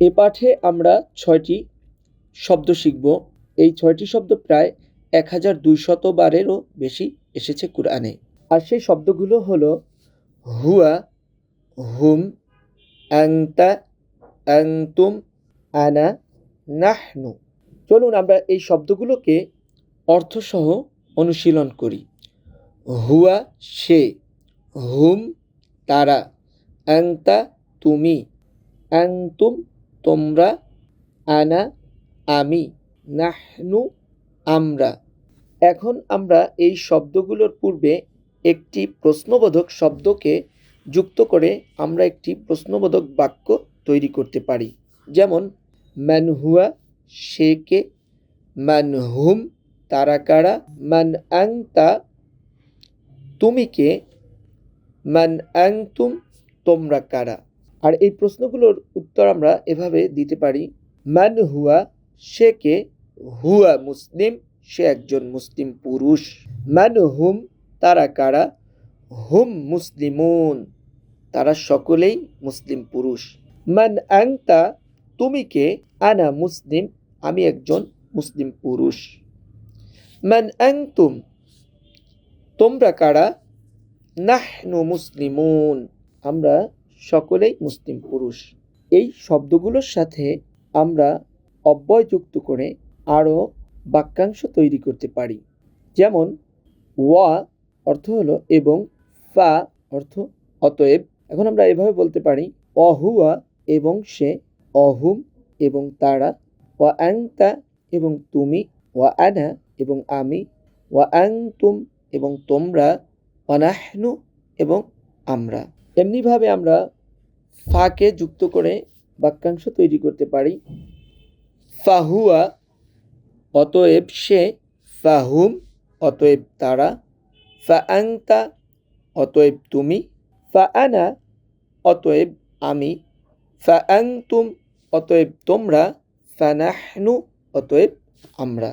এ পাঠে আমরা ছয়টি শব্দ শিখব। এই ছয়টি শব্দ প্রায় এক হাজার দুইশত বারেরও বেশি এসেছে কোরআনে। আর সেই শব্দগুলো হলো হুয়া, হুম আংতা আংতুম আনা, নাহনু। চলুন আমরা এই শব্দগুলোকে অর্থসহ অনুশীলন করি। হুয়া সে, হুম তারা আংতা তুমি আংতুম তোমরা, আনা, আমি, নাহনু, আমরা। এখন আমরা এই শব্দগুলোর পূর্বে একটি প্রশ্নবোধক শব্দকে যুক্ত করে আমরা একটি প্রশ্নবোধক বাক্য তৈরি করতে পারি। যেমন ম্যানহুয়া হুয়া, সে কে? মান হুম, তারা কারা? মান আংতা, তুমি কে? মান আংতুম, তোমরা কারা? আর এই প্রশ্নগুলোর উত্তর আমরা এভাবে দিতে পারি, মান হুয়া, সে কে? হুয়া মুসলিম, সে একজন মুসলিম পুরুষ। মান হুম, তারা কারা? হুম মুসলিমুন, তারা সকলেই মুসলিম পুরুষ। মান আংতা, তুমি কে? আনা মুসলিম, আমি একজন মুসলিম পুরুষ। মান আংতুম, তোমরা কারা? নাহনু মুসলিমুন। আমরা সকলেই মুসলিম পুরুষ। এই শব্দগুলোর সাথে আমরা অব্যয় যুক্ত করে আরও বাক্যাংশ তৈরি করতে পারি। যেমন, ওয়া অর্থ হলো এবং ফা অর্থ অতএব। এখন আমরা এভাবে বলতে পারি, অহুয়া এবং সে, অহুম এবং তারা, ওয়া আংতা এবং তুমি, ওয়া আনা এবং আমি, ওয়া আংতুম এবং তোমরা অনাহনু এবং আমরা। এমনিভাবে আমরা ফাকে যুক্ত করে বাক্যাংশ তৈরি করতে পারি। ফাহুয়া, অতএব সে, ফাহুম, অতএব তারা। ফা আংতা অতএব তুমি। ফা আনা অতএব আমি। ফা আংতুম অতএব তোমরা। ফানাহনু, অতএব আমরা।